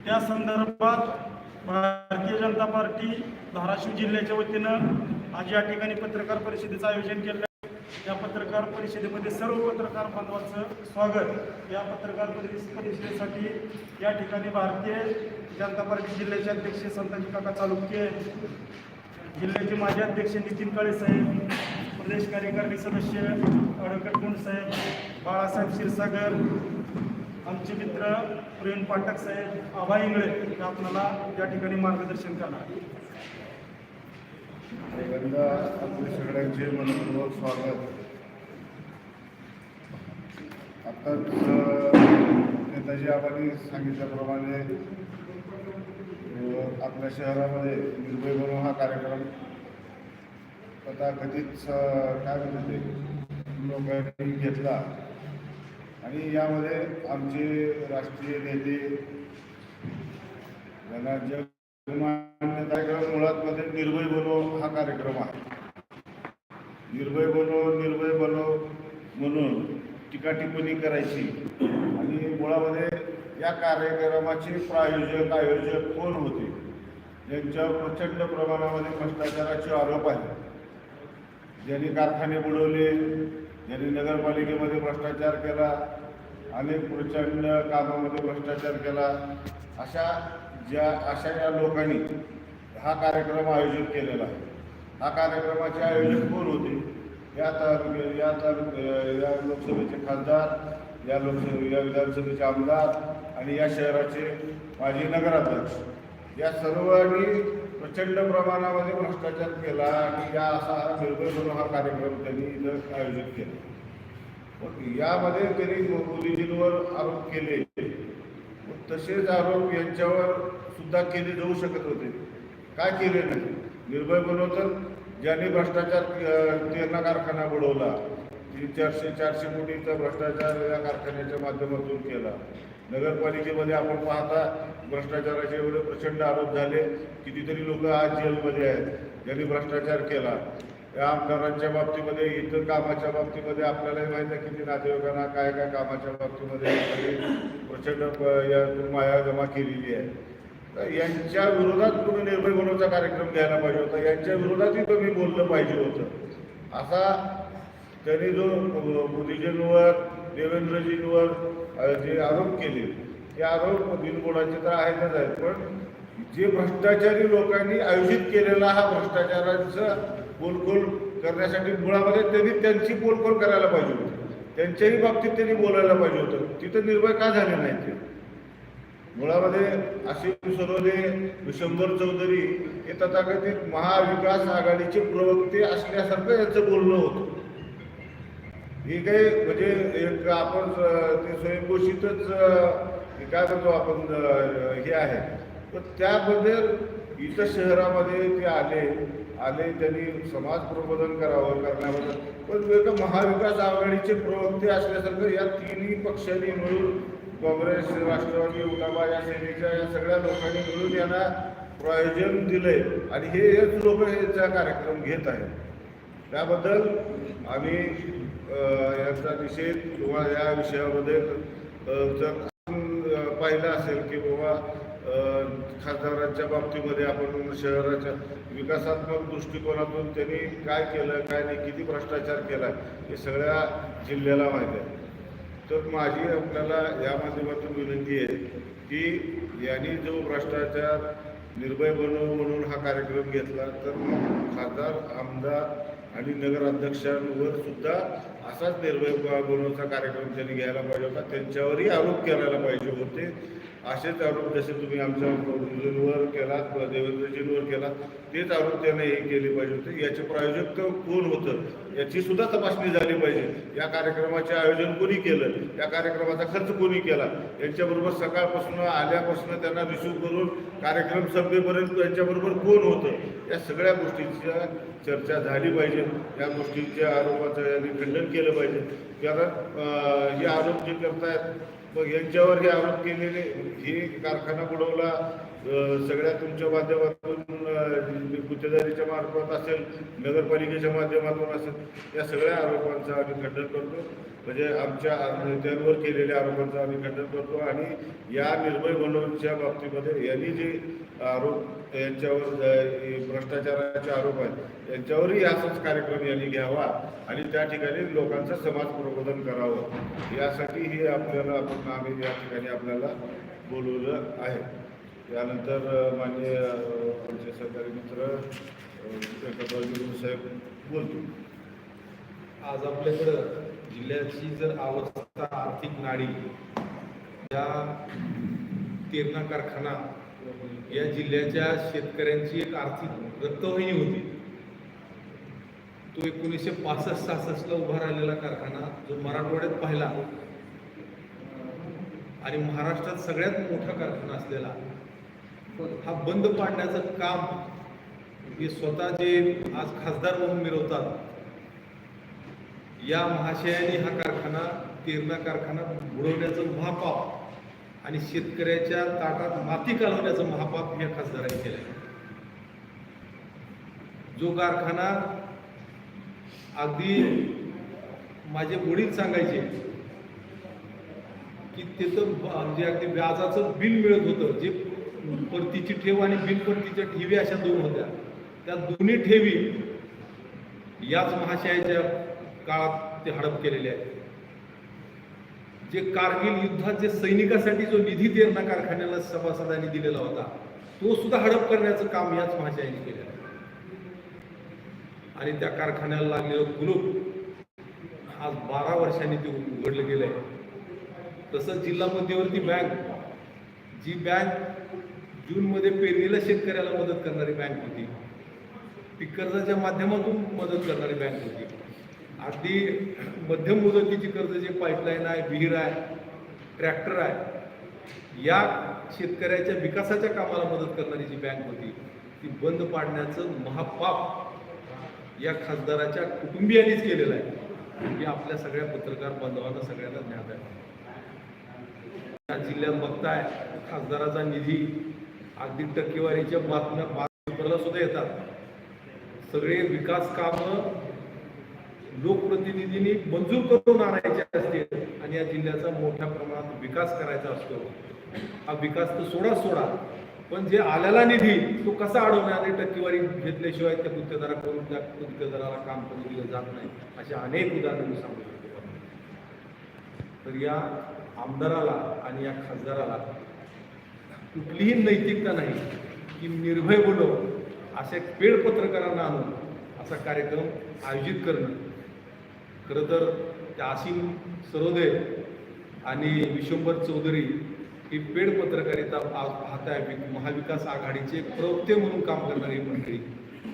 त्या संदर्भात भारतीय जनता पार्टी धाराशिव जिल्ह्याच्या वतीनं आज या ठिकाणी पत्रकार परिषदेचं आयोजन केलं आहे. या पत्रकार परिषदेमध्ये सर्व पत्रकार बांधवांचं स्वागत या पत्रकार परिषदेसाठी या ठिकाणी भारतीय जनता पार्टी जिल्ह्याचे अध्यक्ष संताजी काका चालुक्य जिल्ह्याचे माजी अध्यक्ष नितीन काळे साहेब प्रदेश कार्यकारिणी सदस्य अडकटगुंड साहेब बाळासाहेब क्षीरसागर आमचे मित्र प्रवीण पाठक साहेब आभा इंगळे हे आपल्याला या ठिकाणी मार्गदर्शन करणार. पहिल्यांदा आपले सगळ्यांचे मनपूर्वक स्वागत. आता नेताजी आबांनी सांगितल्याप्रमाणे आपल्या शहरामध्ये निर्भय बनव हा कार्यक्रम तथाकथित कधीच काय म्हणते लोकांनी घेतला. आणि यामध्ये आमचे राष्ट्रीय नेते त्यांना जग कार्यक्रम मुळात मध्ये निर्भय बनो हा कार्यक्रम आहे. निर्भय बनो निर्भय बनो म्हणून टीका टिप्पणी करायची. आणि मुळामध्ये या कार्यक्रमाचे प्रायोजक आयोजक कोण होते? ज्यांच्यावर प्रचंड प्रमाणामध्ये भ्रष्टाचाराचे आरोप आहेत. ज्यांनी कारखाने बुडवले ज्यांनी नगरपालिकेमध्ये भ्रष्टाचार केला अनेक प्रचंड कामामध्ये भ्रष्टाचार केला. अशा ज्या अशा या लोकांनी हा कार्यक्रम आयोजित केलेला आहे. हा कार्यक्रमाचे आयोजक कोण होते? या तालुक्या या तालुक्या या लोकसभेचे खासदार या लोकसभे या विधानसभेचे आमदार आणि या शहराचे माजी नगराध्यक्ष. या सर्वांनी प्रचंड प्रमाणामध्ये भ्रष्टाचार केला आणि या असा हा निर्भय म्हणून हा कार्यक्रम त्यांनी इथं आयोजित केला. मग यामध्ये त्यांनी मोदीजींवर आरोप केले. तसेच आरोप यांच्यावर सुद्धा केले जाऊ शकत होते. काय केले नाही? निर्भय बनवतं ज्यांनी भ्रष्टाचार तेरणा कारखाना बुडवला तीन चारशे चारशे कोटीचा भ्रष्टाचार या कारखान्याच्या माध्यमातून केला. नगरपालिकेमध्ये आपण पाहता भ्रष्टाचाराचे एवढे प्रचंड आरोप झाले कितीतरी लोक आज जेलमध्ये आहेत. ज्यांनी भ्रष्टाचार केला. या आमदारांच्या बाबतीमध्ये इतर कामाच्या बाबतीमध्ये आपल्यालाही माहिती आहे किती नातेवाईकांना काय काय कामाच्या बाबतीमध्ये प्रचंड या माया जमा केलेली आहे. तर यांच्या विरोधात तुम्ही निर्भय बनवचा कार्यक्रम घ्यायला पाहिजे होता? यांच्या विरोधातही तुम्ही बोललं पाहिजे होतं. असा त्यांनी जो मोदीजींवर देवेंद्रजींवर जे आरोप केले ते आरोप बिनबोडाचे तर आहेतच आहेत पण जे भ्रष्टाचारी लोकांनी आयोजित केलेला हा भ्रष्टाचाराचा बोलखोल करण्यासाठी मुळामध्ये त्यांनी त्यांची बोलखोल करायला पाहिजे होती. त्यांच्याही बाबतीत त्यांनी बोलायला पाहिजे होतं. तिथं निर्भय का झाले नाही ते? मुळामध्ये असिम सरोदे विशंभर चौधरी हे तथाकथित महाविकास आघाडीचे प्रवक्ते असल्यासारखं यांचं बोलणं होतं. हे काही म्हणजे एक आपण ते स्वयंघोषितच काय म्हणतो आपण हे आहे. तर त्याबद्दल इथं शहरामध्ये ते आले. आले त्यांनी समाज प्रबोधन करावं करण्याबद्दल. पण महाविकास आघाडीचे प्रवक्ते असल्यासारखं या तिन्ही पक्षांनी मिळून काँग्रेस राष्ट्रवादी उठावा या सेनेच्या या सगळ्या लोकांनी मिळून यांना प्रायोजन दिले आणि हे हेच लोक याचा कार्यक्रम घेत आहेत. त्याबद्दल आम्ही याचा निषेध किंवा या विषयामध्ये जर आपण पाहिलं असेल की बाबा खासदारांच्या बाबतीमध्ये आपण शहराच्या विकासात्मक दृष्टिकोनातून त्यांनी काय केलं काय नाही किती भ्रष्टाचार केला हे सगळ्या जिल्ह्याला माहीत आहे. तर माझी आपल्याला या माध्यमातून विनंती आहे की यांनी जो भ्रष्टाचार निर्भय बनव म्हणून हा कार्यक्रम घेतला तर खासदार आमदार आणि नगराध्यक्षांवर सुद्धा असाच निर्भय बनवचा कार्यक्रम त्यांनी घ्यायला पाहिजे होता. त्यांच्यावरही आरोप करायला पाहिजे होते. असेच आरोप जसे तुम्ही आमच्या मुलींवर केलात देवेंद्रजींवर केलात तेच आरोप त्यांना हे केले पाहिजे होते. याचे प्रायोजक कोण होतं याची सुद्धा तपासणी झाली पाहिजे. या कार्यक्रमाचे आयोजन कोणी केलं? या कार्यक्रमाचा खर्च कोणी केला? यांच्याबरोबर सकाळपासून आल्यापासून त्यांना रिसिव्ह करून कार्यक्रम संपेपर्यंत यांच्याबरोबर कोण होतं? या सगळ्या गोष्टींच्या चर्चा झाली पाहिजे. या गोष्टींच्या आरोपाचं यांनी खंडन केलं पाहिजे. कारण हे आरोप जे करतायत मग यांच्यावर हे आरोप केलेले हे कारखाना बुडवला सगळ्या तुमच्या माध्यमातून गुत्तेदारीच्या मार्फत असेल नगरपालिकेच्या माध्यमातून असेल या सगळ्या आरोपांचं आम्ही खंडन करतो. म्हणजे आमच्या नेत्यांवर केलेल्या आरोपांचं आम्ही खंडन करतो. आणि या निर्भय बनवच्या बाबतीमध्ये यांनी जे आरोप यांच्यावर भ्रष्टाचाराचे आरोप आहेत यांच्यावरही असाच कार्यक्रम यांनी घ्यावा आणि त्या ठिकाणी लोकांचं समाज प्रबोधन करावं. यासाठी हे आपल्याला आपण आम्ही या ठिकाणी आपल्याला बोलवलं आहे. त्यानंतर अ, माननीय आमचे सरकारी मित्र साहेब बोलतो. आज आपल्याकडं जिल्ह्याची जर अवस्था आर्थिक नाडी या तेरणा कारखाना या जिल्ह्याच्या शेतकऱ्यांची एक आर्थिक रक्तवाहिनी होती. तो एकोणीसशे पासष्ट सहासष्टला उभा राहिलेला कारखाना जो मराठवाड्यात पाहिला आणि महाराष्ट्रात सगळ्यात मोठा कारखाना असलेला हा बंद पाडण्याचं काम हे स्वतः जे आज खासदार म्हणून मिरवतात या महाशयाने हा कारखाना तेरणा कारखाना बुडवण्याचं महापाप आणि शेतकऱ्याच्या ताटात माती कालवण्याचं महापाप या खासदारांनी केलं जो कारखाना अगदी माझे वडील सांगायचे की तिथं म्हणजे अगदी व्याजाचं बिल मिळत होतं. जे परतीची ठेव आणि बिन परतीच्या ठेवी अशा दोन होत्या. त्या दोन्ही ठेवी याच महाशयाच्या काळात ते हडप केलेले आहेत. जे कारगिल युद्धात जे सैनिकासाठी जो निधी देरणा कारखान्याला सभासदांनी दिलेला होता तो सुद्धा हडप करण्याचं काम याच महाशयाने केलेलं आहे. आणि त्या कारखान्याला लागलेलं कुलूप आज बारा वर्षांनी ते उघडलं गेलंय. तसंच जिल्हा मध्यवर्ती बँक जी बँक जूनमध्ये पेरणीला शेतकऱ्याला मदत करणारी बँक होती ती कर्जाच्या माध्यमातून मदत करणारी बँक होती. अगदी मध्यम मुदतीची कर्ज जे पाईपलाईन आहे विहीर आहे ट्रॅक्टर आहे या शेतकऱ्याच्या विकासाच्या कामाला मदत करणारी जी बँक होती ती बंद पाडण्याचं महापाप या खासदाराच्या कुटुंबियांनीच केलेलं आहे. हे आपल्या सगळ्या पत्रकार बांधवांना सगळ्यांना ज्ञात आहे. या जिल्ह्यात बघताय खासदाराचा निधी अगदी टक्केवारीच्या बातम्या बातमीला सुद्धा येतात. सगळे विकास कामं लोकप्रतिनिधींनी मंजूर करून आणायचे असतील आणि या जिल्ह्याचा मोठ्या प्रमाणात विकास करायचा असतो. हा विकास तर सोडा सोडा पण जे आलेला निधी तो कसा अडवणार आणि टक्केवारी घेतल्याशिवाय त्या गुत्तेदाराकडून त्या गुत्तेदाराला काम करून दिलं जात नाही अशा अनेक उदाहरणं मी सांगू शकतो. तर या आमदाराला आणि या खासदाराला कुठलीही नैतिकता नाही की निर्भय बोलो असे पेड पत्रकारांना आणून असा कार्यक्रम आयोजित करणं. खरं तर त्या आसिम सरोदे आणि विश्वंभर चौधरी ही पेड पत्रकारिता आज पाहताय महाविकास आघाडीचे प्रवक्ते म्हणून काम करणारी मंडळी.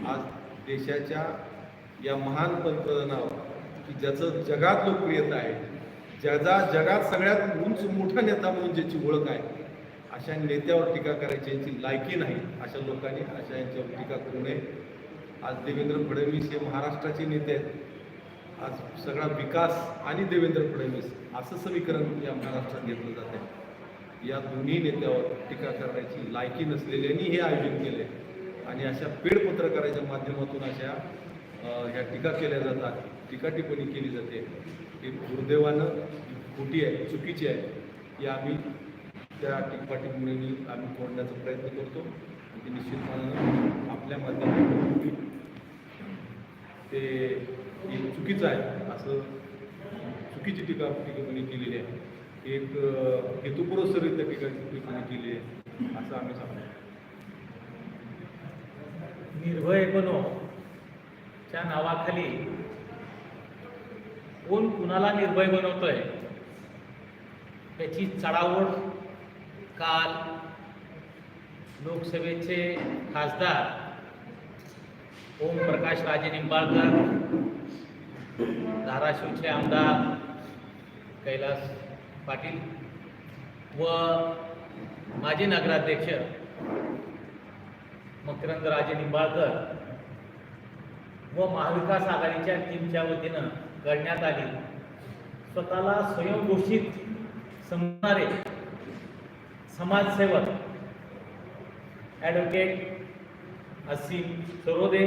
आज देशाच्या या महान पंतप्रधानावर की ज्याचं जगात लोकप्रियता आहे ज्याचा जगात सगळ्यात उंच मोठा नेता म्हणून ज्याची ओळख आहे अशा नेत्यावर टीका करायची यांची लायकी नाही अशा लोकांनी अशा यांच्यावर टीका करू नये. आज देवेंद्र फडणवीस हे महाराष्ट्राचे नेते आहेत. आज सगळा विकास आणि देवेंद्र फडणवीस असं समीकरण या महाराष्ट्रात घेतलं जात आहे. या दोन्ही नेत्यावर टीका करण्याची लायकी नसलेल्यांनी हे आयोजन केले. आणि अशा पेड पत्रकाराच्या माध्यमातून अशा ह्या टीका केल्या जातात. टीका टिप्पणी केली जाते. हे दुर्दैवानं खोटी आहे चुकीची आहे. या आम्ही त्या टिप्पा टिप्पणींनी आम्ही तोडण्याचा प्रयत्न करतो. ते निश्चितपणानं आपल्या माध्यमातून ते हे चुकीचं आहे. असं चुकीची टीका ठिकाणी केलेली आहे. एक अ, हेतुपुरस्सररित्या ठिकाणी टिप्पणी केली आहे असं आम्ही सांगतो. निर्भय बनो च्या नावाखाली कोण कुणाला निर्भय बनवतोय? त्याची चढावड काल लोकसभेचे खासदार ओमप्रकाश राजे निंबाळकर धाराशिवचे आमदार कैलास पाटील व माजी नगराध्यक्ष मकरंदराजे निंबाळकर व महाविकास आघाडीच्या टीमच्या वतीनं करण्यात आली. स्वतःला स्वयंघोषित समजणारे समाजसेवक ॲडव्होकेट असीम सरोदे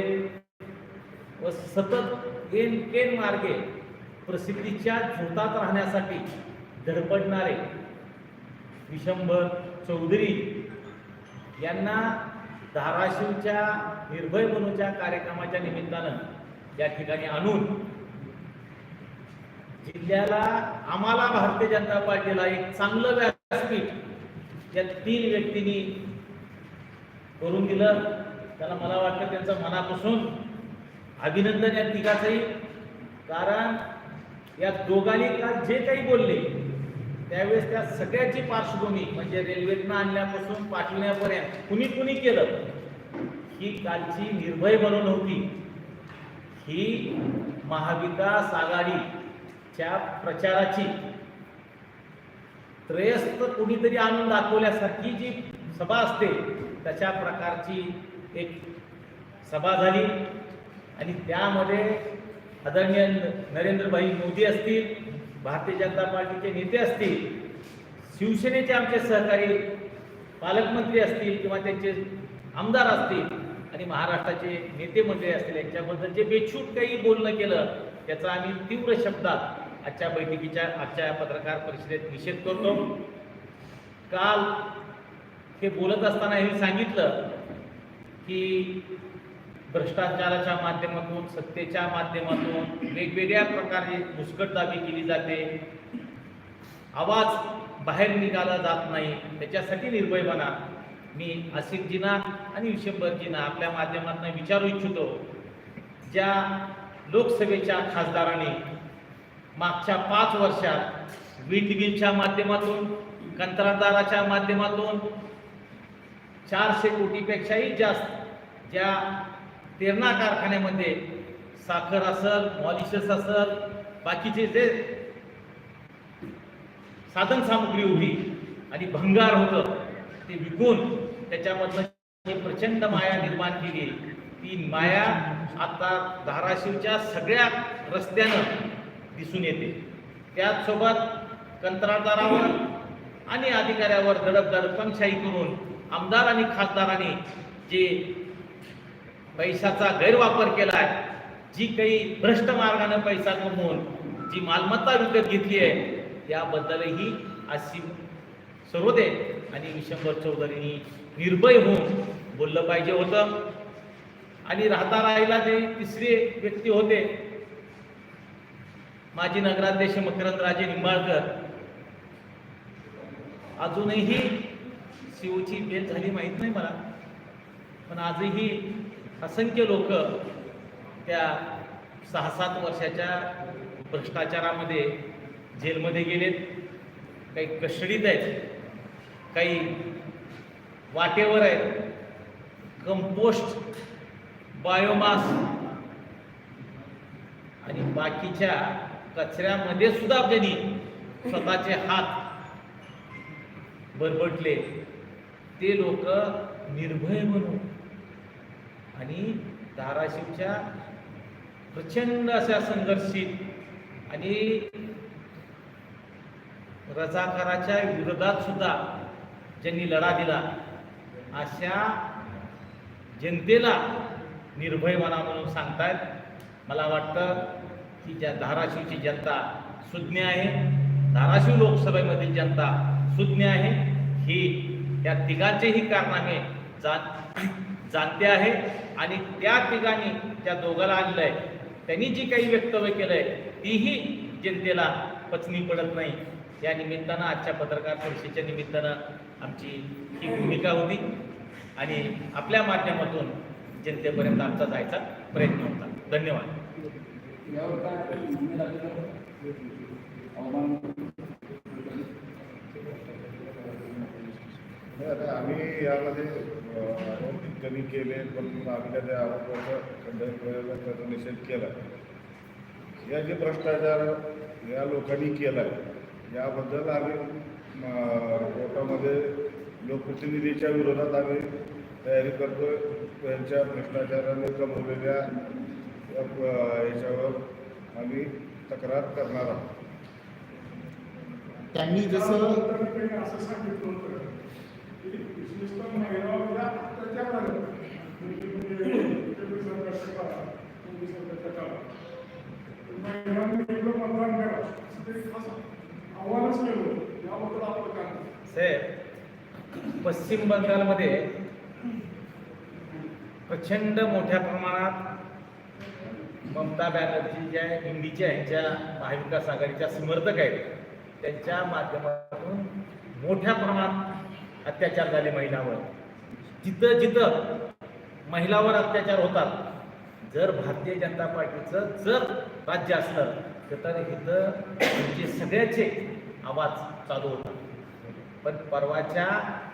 व सतत एन केन मार्गे प्रसिद्धीच्या झोतात राहण्यासाठी धडपडणारे विशंभर चौधरी यांना धाराशिवच्या निर्भय मनुच्या कार्यक्रमाच्या निमित्तानं या ठिकाणी आणून जिल्ह्याला आम्हाला भारतीय जनता पार्टीला एक चांगलं व्यासपीठ या तीन व्यक्तींनी करून दिलं. त्याला मला वाटतं त्यांचं मनापासून अभिनंदन या तिघाचंही. कारण या दोघांनी काल जे काही बोलले त्यावेळेस त्या सगळ्याची पार्श्वभूमी म्हणजे रेल्वेतनं आणल्यापासून पाठवण्यापर्यंत कुणी कुणी केलं ही कालची निर्भय बनवून होती. ही महाविकास आघाडीच्या प्रचाराची त्रयस्थ कुणीतरी आणून दाखवल्यासारखी जी सभा असते तशा प्रकारची एक सभा झाली. आणि त्यामध्ये आदरणीय नरेंद्रभाई मोदी असतील भारतीय जनता पार्टीचे नेते असतील शिवसेनेचे आमचे सहकारी पालकमंत्री असतील किंवा त्यांचे आमदार असतील आणि महाराष्ट्राचे नेते मंडळी असतील यांच्याबद्दल जे बेछूट काही बोलणं केलं त्याचा आम्ही तीव्र शब्दात आजच्या बैठकीच्या आजच्या पत्रकार परिषदेत निषेध करतो. काल हे बोलत असताना हे सांगितलं की भ्रष्टाचाराच्या माध्यमातून सत्तेच्या माध्यमातून वेगवेगळ्या प्रकारे मुस्कटदाबी केली जाते. आवाज बाहेर निघाला जात नाही त्याच्यासाठी निर्भय बना. मी आसिफजीना आणि विशंभरजींना आपल्या माध्यमातून विचारू इच्छितो ज्या लोकसभेच्या खासदारांनी मागच्या पाच वर्षात वीटगिलच्या माध्यमातून कंत्राटदाराच्या माध्यमातून चारशे कोटीपेक्षाही जास्त ज्या तेरणा कारखान्यामध्ये साखर असल मॉलिशस असल बाकीचे जे साधन सामग्री होती आणि भंगार होतं ते विकून त्याच्यामधनं प्रचंड माया निर्माण केली. ती माया आता धाराशिवच्या सगळ्या रस्त्यानं दिसून येते. त्याचसोबत कंत्राटदारावर आणि अधिकाऱ्यावर दडप दडपणशाही करून आमदार आणि खासदारांनी जे पैशाचा गैरवापर केलाय. जी काही भ्रष्ट मार्गाने पैसा कमवून जी मालमत्ता विकत घेतली आहे त्याबद्दलही अशी सर्वदे आणि विशंबर चौधरींनी निर्भय होऊन बोललं पाहिजे होतं. आणि राहता राहिला जे तिसरे व्यक्ती होते माजी नगराध्यक्ष मकरंदराजे निंबाळकर अजूनही शिवची बेल झाली माहीत नाही मला पण आजही असंख्य लोक त्या सहा सात वर्षाच्या भ्रष्टाचारामध्ये जेलमध्ये गेलेत. काही कस्टडीत आहेत काही वाटेवर आहेत. कंपोस्ट बायोमास आणि बाकीच्या कचऱ्यामध्ये सुद्धा त्यांनी स्वतःचे हात बरबटले ते लोक निर्भय म्हणून आणि धाराशिवच्या प्रचंड अशा संघर्षित आणि रजाकाराच्या विरोधात सुद्धा ज्यांनी लढा दिला अशा जनतेला निर्भय मना म्हणून सांगतायत. मला वाटतं की ज्या धाराशिवची जनता सुज्ञ आहे धाराशिव लोकसभेमधील जनता सुज्ञ आहे ही त्या तिघांचेही कारनामे जात जाणते आहे. आणि त्या ठिकाणी त्या दोघाला आणलं आहे त्यांनी जी काही वक्तव्य केलं आहे तीही जनतेला पचनी पडत नाही. या निमित्तानं आजच्या पत्रकार परिषदेच्या निमित्तानं आमची ही भूमिका होती. आणि आपल्या माध्यमातून जनतेपर्यंत आमचा जायचा प्रयत्न होता. धन्यवाद. हवामान आम्ही यामध्ये कमी केले पण आम्ही त्या आरोपाचा खंडन त्याचा निषेध केला. या जे भ्रष्टाचार या लोकांनी केला याबद्दल आम्ही कोर्टामध्ये लोकप्रतिनिधीच्या विरोधात आम्ही तयारी करतो. त्यांच्या भ्रष्टाचाराने कमवलेल्या याच्यावर आम्ही तक्रार करणार आहोत. त्यांनी जसं असं सांगितलं या सरकारच्या काळात मोदी सरकारच्या काळात वेगळं मतदान करा आव्हानच केलं याबद्दल आपलं साहेब पश्चिम बंगालमध्ये प्रचंड मोठ्या प्रमाणात ममता बॅनर्जी ज्या हिंदीच्या ह्यांच्या महाविकास आघाडीच्या समर्थक आहेत त्यांच्या माध्यमातून मोठ्या प्रमाणात अत्याचार झाले महिलावर. जिथं जिथं महिलावर अत्याचार होतात जर भारतीय जनता पार्टीचं जर राज्य असलं तर इथं म्हणजे सगळ्याचे आवाज चालू होतात. पण परवाच्या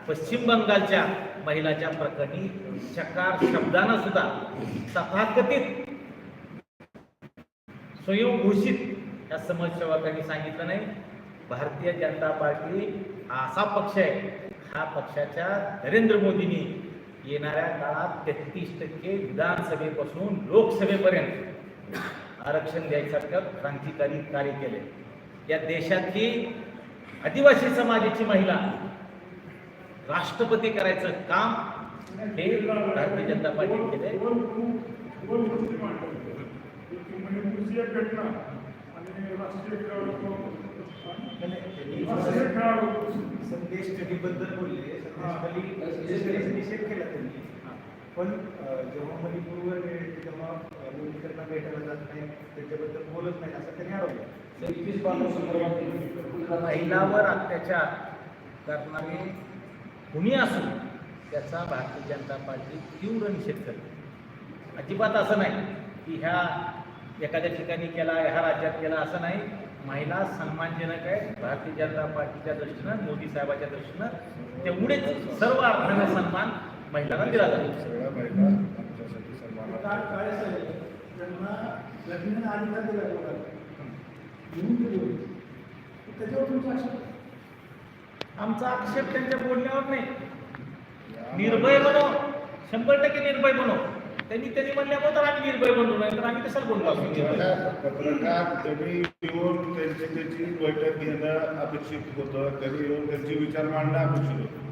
पश्चिम बंगालच्या महिलाच्या प्रकरणी शकार शब्दानं सुद्धा तथाकथित स्वयंघोषित या समाजसेवकांनी सांगितलं नाही. भारतीय जनता पार्टी हा असा पक्ष आहे हा पक्षाच्या नरेंद्र मोदींनी येणाऱ्या काळात तेहतीस टक्के विधानसभेपासून लोकसभेपर्यंत आरक्षण द्यायसारखं क्रांतिकारी कार्य केले. या देशातली आदिवासी समाजाची महिला राष्ट्रपती करायचं काम हे भारतीय जनता पार्टी केले घटना आणि राष्ट्रीय संदेश स्टडीबद्दल बोलले संदेश स्टडी निषेध केला त्यांनी. पण जेव्हा मणिपूरवर गेले तेव्हा अं, लोक त्यांना भेटायला जात नाही त्याच्याबद्दल बोलत नाही असं त्यांनी केला. संदर्भात महिलावर अत्याचार करणारे कुणी असो त्याचा भारतीय जनता पार्टी तीव्र निषेध करते. अजिबात असं नाही की ह्या एखाद्या ठिकाणी केला ह्या राज्यात केला असं नाही. महिला सन्मानजनक आहे भारतीय जनता पार्टीच्या दृष्टीनं मोदी साहेबाच्या दृष्टीनं तेवढेच सर्व अर्थाने सन्मान महिलांना दिला जातो. सगळ्या महिला आमच्यासाठी आमचा आक्षेप त्यांच्या बोलण्यावर नाही. निर्भय बनो. शंभर टक्के निर्भय बनो. त्यांनी त्यांनी म्हणल्यामुळे तर आम्ही निर्भय बनलो नाही तर आम्ही कशाला बोललो? पत्रकार त्यांनी येऊन त्यांची त्याची बैठक घेणं अपेक्षित होतं. त्यांनी येऊन त्यांचे विचार मांडणं अपेक्षित होतं.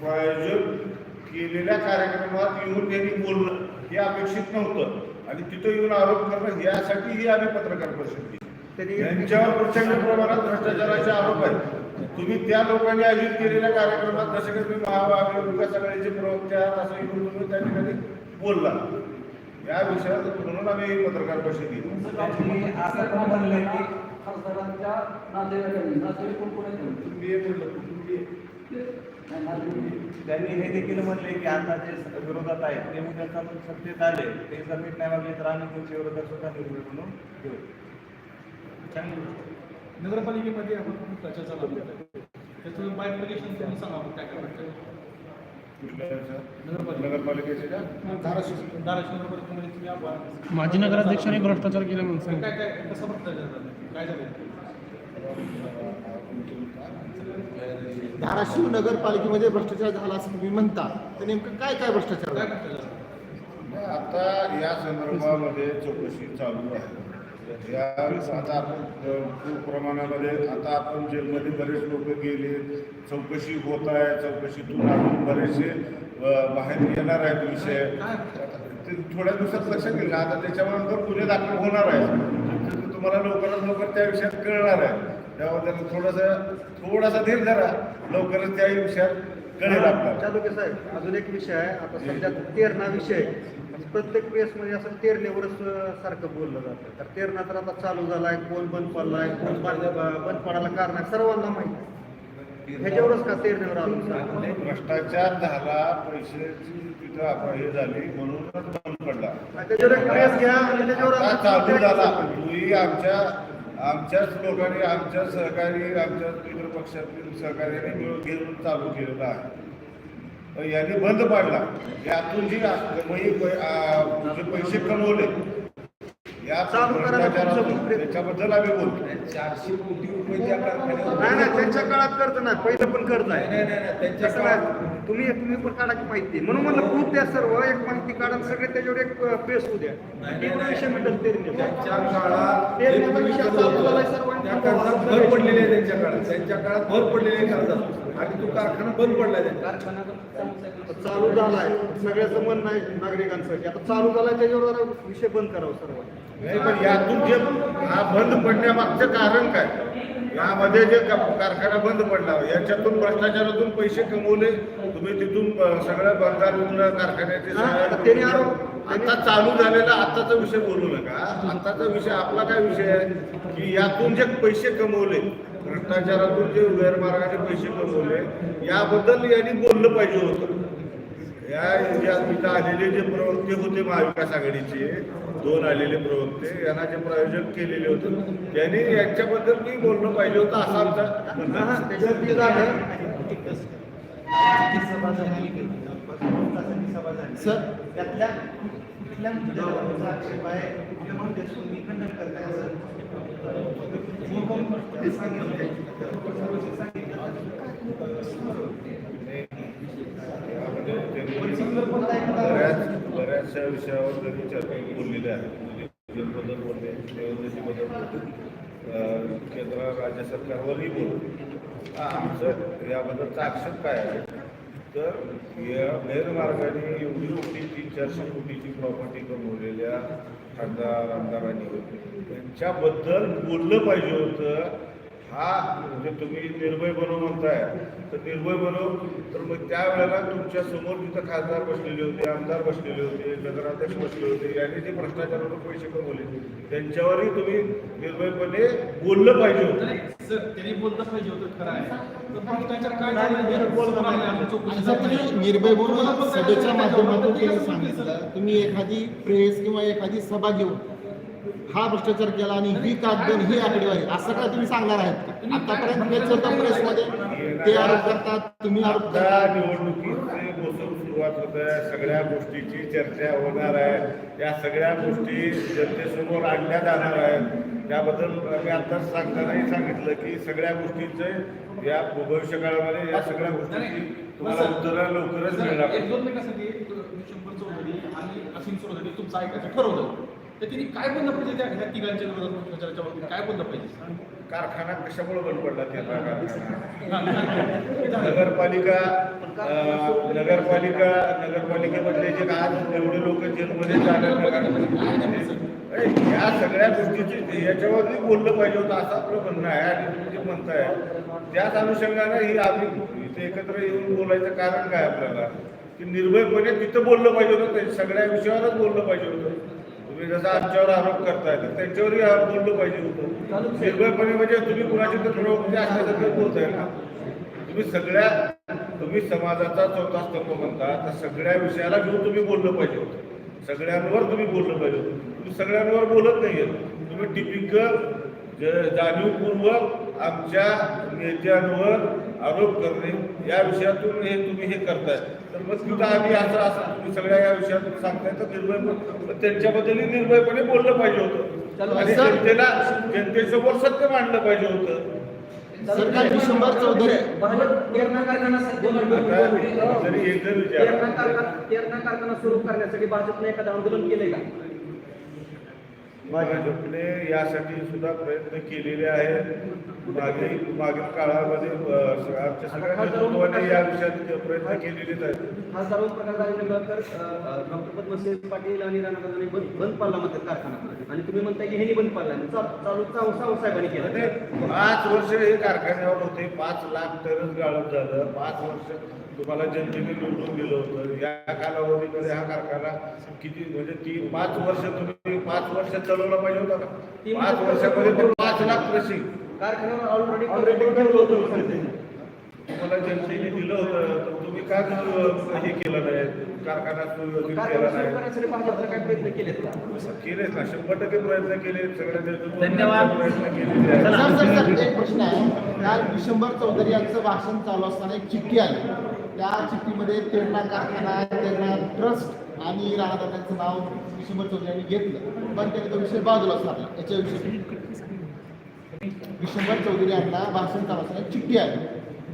प्रायोजक केलेल्या कार्यक्रमात येऊन त्यांनी बोलणं हे अपेक्षित नव्हतं. आणि तिथं येऊन आरोप करणं यासाठीही आम्ही पत्रकार परिषद घेतली. त्यांनी यांच्यावर प्रचंड प्रमाणात भ्रष्टाचाराचे आरोप आहेत. तुम्ही त्या लोकांनी आयोजित केलेल्या कार्यक्रमात जसे काही तुम्ही महाविकास आघाडीचे प्रवक्ते आहात असं येऊन तुम्ही त्या ठिकाणी बोलला. या विषयात म्हणून आम्ही पत्रकार परिषद त्यांनी खासदारांच्या त्यांनी हे देखील म्हणले की आता जे विरोधात आहेत ते उद्या पण सत्तेत आले ते जर नीट नाही वागले तर आम्ही त्यांच्या विरोधात सुद्धा निर्णय म्हणून घेऊ. नगरपालिकेमध्ये आपण खूप चर्चा चालू आहे. त्याचं बायफिकेशन तुम्ही सांगा आपण काय काय कुठल्या याचं? नगरपालिकेचे का? धाराशिव धाराशिव नगरपालिकेमध्ये तुम्ही आव्हान माजी नगराध्यक्षांनी भ्रष्टाचार केला म्हणून काय काय कसं भ्रष्टाचार झालं? काय झालं? धाराशिव नगरपालिकेमध्ये भ्रष्टाचार झाला असं तुम्ही म्हणता तर नेमकं काय काय भ्रष्टाचार? आता या संदर्भामध्ये चौकशी चालू आहे. यावेळेस आता आपण खूप प्रमाणामध्ये आता आपण जेलमध्ये बरेच लोक गेले. चौकशी होत आहे चौकशीतून आपण बरेचसे बाहेर येणार आहेत विषय. ते थोड्या दिवसात लक्षात येईल आता त्याच्यानंतर गुन्हे दाखल होणार आहेत. तर तुम्हाला लवकरात लवकर त्या विषयात कळणार आहे त्याबद्दल थोडंसं थोडासा धीर धरा. लवकरच त्या विषयात आपल्याला साहेब अजून एक विषय आहे. आता सध्या तेरणा विषय प्रत्येक वेळेसमध्ये असं तेरणेवरच सारखं बोललं जातं. तर तेरणा तर आता चालू झालाय कोण बंद पडलाय कोण बंद पडायला कारण आहे सर्वांना माहिती ह्याच्यावरच का तेरणेवर आलो? भ्रष्टाचार झाला पैशाची तिथं आपण हे झाली म्हणूनच बंद पडला. त्याच्यावर एक घ्या आणि त्याच्यावर चालू झाला. आमच्या आमच्याच लोकांनी आमच्या सहकारी आमच्या मित्र पक्षातील सहकार्याने मिळून घेऊन चालू केलेला आहे. यांनी बंद पाडला. यातून जी पैसे कमवले चालू करायला भ्रष्टाचारातून तुमचं प्रयत्न. त्याच्याबद्दल आम्ही बोलतो. चारशे कोटी रुपये त्या कारखान्यावर नाही नाही त्यांच्या काळात कर्ज नाही पहिलं पण कर्ज आहे. नाही, नाही, नाही, त्यांच्या तसं नाही. तुम्ही तुम्ही पण काढा की माहिती म्हणून म्हणलं प्रूफ द्या सर्व एक माहिती काढा आणि सगळे त्याच्यावर एक प्रेस होऊ द्या. नाही, नाही. विषय मिळेल तेरणे त्यांच्या काळात ते जे विषय चालू झालाय सर्वांनी त्या कर्जात भर पडलेली आहे त्यांच्या काळात. त्यांच्या काळात भर पडलेली आहे कर्जात आणि तो कारखाना बंद पडलाय. कारखाना चालू झालाय. सगळ्याचं म्हणणं आहे नागरिकांसाठी आता चालू झालाय त्याच्यावर जरा विषय बंद करावा सर्व नाही पण यातून जे हा बंद पडण्यामागचं कारण काय? यामध्ये जे का- कारखाना बंद पडला याच्यातून भ्रष्टाचारातून पैसे कमवले तुम्ही तिथून सगळं बंगालमधून कारखान्याचे हा, सगळ्या- त्यांनी आरोप- आता चालू झालेला आताचा विषय बोलू नका. आताचा विषय आपला काय विषय आहे? की यातून जे पैसे कमवले भ्रष्टाचारातून जे गैरमार्गाने पैसे कमवले याबद्दल यांनी बोललं पाहिजे होतं. या या इथं आलेले जे प्रवक्ते होते महाविकास आघाडीचे दोन आलेले प्रवक्ते यांना जे प्रायोजक केलेले होते त्यांनी यांच्याबद्दल मी बोलणं पाहिजे होतं असा आमचा बऱ्याचशा विषयावर त्यांनी चर्चा बोललेली आहे म्हणजे बदल बोलले निवडणुकीबद्दल बोलले केंद्र राज्य सरकारवरही बोलले. आमचं याबद्दलचा आक्षेप काय आहे? तर या गैरमार्गाने एवढी मोठी तीन चारशे कोटीची प्रॉपर्टी कमवलेल्या खासदार आमदारांनी. त्यांच्याबद्दल बोललं पाहिजे होतं. हा म्हणजे तुम्ही निर्भय बनव म्हणताय. तर निर्भय बनव. तर मग त्यावेळेला तुमच्यासमोर तिथं खासदार बसलेले होते आमदार बसलेले होते नगराध्यक्ष बसले होते. यांनी जे भ्रष्टाचारावर पैसे कमवले. त्यांच्यावरही तुम्ही निर्भयपणे बोललं पाहिजे होतं. सर त्यांनी बोललं पाहिजे होतं खरं आहे तर भ्रष्टाचार काय झाला हे समोर आलंय, आम्ही चौकशी आणि सर तुम्ही निर्भय बोलून सभेच्या माध्यमातून त्यांनी सांगितलं. तुम्ही एखादी प्रेस किंवा एखादी सभा घेऊन हा भ्रष्टाचार केला आणि ही कागद ही आकडेवारी असं काय तुम्ही सांगणार आहेत? आतापर्यंत हेच होतं प्रेसमध्ये ते आरोप करतात तुम्ही आरोप करता निवडणुकीचे मोसम होत आहे सगळ्या गोष्टीची चर्चा होणार आहे. या सगळ्या गोष्टी जनतेसमोर आणल्या जाणार आहेत. त्याबद्दल मी आताच सांगतानाही सांगितलं की सगळ्या गोष्टींचे या भविष्य काळामध्ये या सगळ्या गोष्टींची तुम्हाला उत्तरं लवकरच मिळणार. एक दोन मिनिटासाठी शंभर चौधरी आणि असीम चौधरी तुमचं ऐकायचं ठरवलं. तर काय पाहिजे त्या ह्या तिघांच्या विरोधात भ्रष्टाचाराच्या बाबतीत काय पाहिजे? कारखाना कशामुळे बंद पडला कारखाना नगरपालिका नगरपालिका नगरपालिकेमधले जे आज एवढे लोक जेलमध्ये जाणार या सगळ्या गोष्टीची याच्यावरती बोललं पाहिजे होतं असं आपलं म्हणणं आहे आणि तुम्ही जे म्हणताय. त्याच अनुषंगानं ही आम्ही इथे एकत्र येऊन बोलायचं कारण काय आपल्याला? की निर्भयपणे तिथं बोललं पाहिजे होतं ते सगळ्या विषयावरच बोललं पाहिजे होतं. तुम्ही जसा आमच्यावर आरोप करताय तर त्यांच्यावरही आरोप बोललं पाहिजे होतं. निर्भयपणे म्हणजे तुम्ही कुणाची तर प्रवक्ते म्हणजे असल्यासारखं बोलताय ना. तुम्ही सगळ्या तुम्ही समाजाचा चौथा स्तंभ म्हणता तर सगळ्या विषयाला घेऊन तुम्ही बोललं पाहिजे होतं. सगळ्यांवर तुम्ही बोललं पाहिजे होतं. तुम्ही सगळ्यांवर बोलत नाहीये तुम्ही टिपिकल जाणीवपूर्वक आमच्या नेत्यांवर आरोप करणे या विषयातून हे तुम्ही हे करताय. तर मग तिथं आम्ही असं असं तुम्ही सगळ्या या विषयातून सांगताय तर निर्भय त्यांच्याबद्दलही निर्भयपणे बोललं पाहिजे होतं. आणि जनतेला जनतेसमोर सत्य मांडलं पाहिजे होतं. सरकार विश्वंभर चौधरी भाजप तेरणा कारखाना कारखाना सुरू करण्यासाठी भाजपने एखादं आंदोलन केलंय का? भाजपने यासाठी सुद्धा प्रयत्न केलेले आहेत. मागे मागील काळामध्ये आमच्या या विषयात प्रयत्न केलेलेच आहेत. हा सर्व प्रकार झाल्यानंतर डॉक्टर पद्मसिंह पाटील आणि राणा बंद बंद पाडला म्हणतात कारखाना. आणि तुम्ही म्हणताय की ह्यांनी बंद पाडला. चाल- चालू साहेबांनी केलं. पाच वर्ष हे कारखान्यावर होते. पाच लाख टनच गाळप झालं. पाच वर्ष तुम्हाला जनतेने निवडून दिलं होतं. या कालावधीमध्ये हा कारखाना किती म्हणजे ती पाच वर्ष तुम्ही पाच वर्ष चालवला पाहिजे होता का? पाच वर्षामध्ये पण पाच लाख कृषी. ऑलरेडी. तुम्हाला जनतेने दिलं होतं. तर तुम्ही का हे केलं नाही? कारखाना केला नाही. केलेच ना. शंभर टक्के प्रयत्न केले सगळ्या. प्रयत्न एक प्रश्न आहे. काल विश्वंभर चौधरी यांचं भाषण चालू असताना एक चिठ्ठी आली. त्या चिठ्ठीमध्ये तेरणा कारखाना तेरणा ट्रस्ट आणि राणादादांचं नाव विश्वंभर चौधरी यांनी घेतलं. पण त्याने तो विषय बाजूला सारला याच्याविषयी विश्वंभर चौधरी यांना भाषण एक चिठ्ठी आली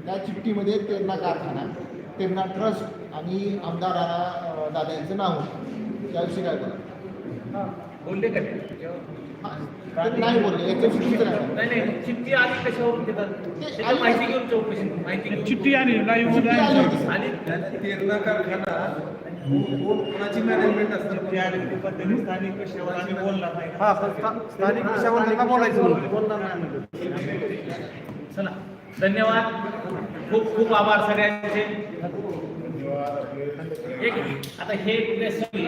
त्या चिठ्ठीमध्ये तेरणा कारखाना तेरणा ट्रस्ट आणि आमदार राणा दादा यांचं नाव होतं. त्याविषयी काय बोला बोलले का नाही बोलले. नाही नाही चिठ्ठी आली कशावरून त्याची माहिती घेऊन चौकशी माहिती घेऊन चिठ्ठी आणि लाईव्ह चिठ्ठी आली. होती सर. आणि तेरणा कारखाना कोण कोणाची मॅनेजमेंट आले हा स्था- स्थानिक विषयावर त्यांना बोलायचं चला धन्यवाद. खूप खूप आभार सगळ्यांचे. धन्यवाद आपले एक आता हे सगळी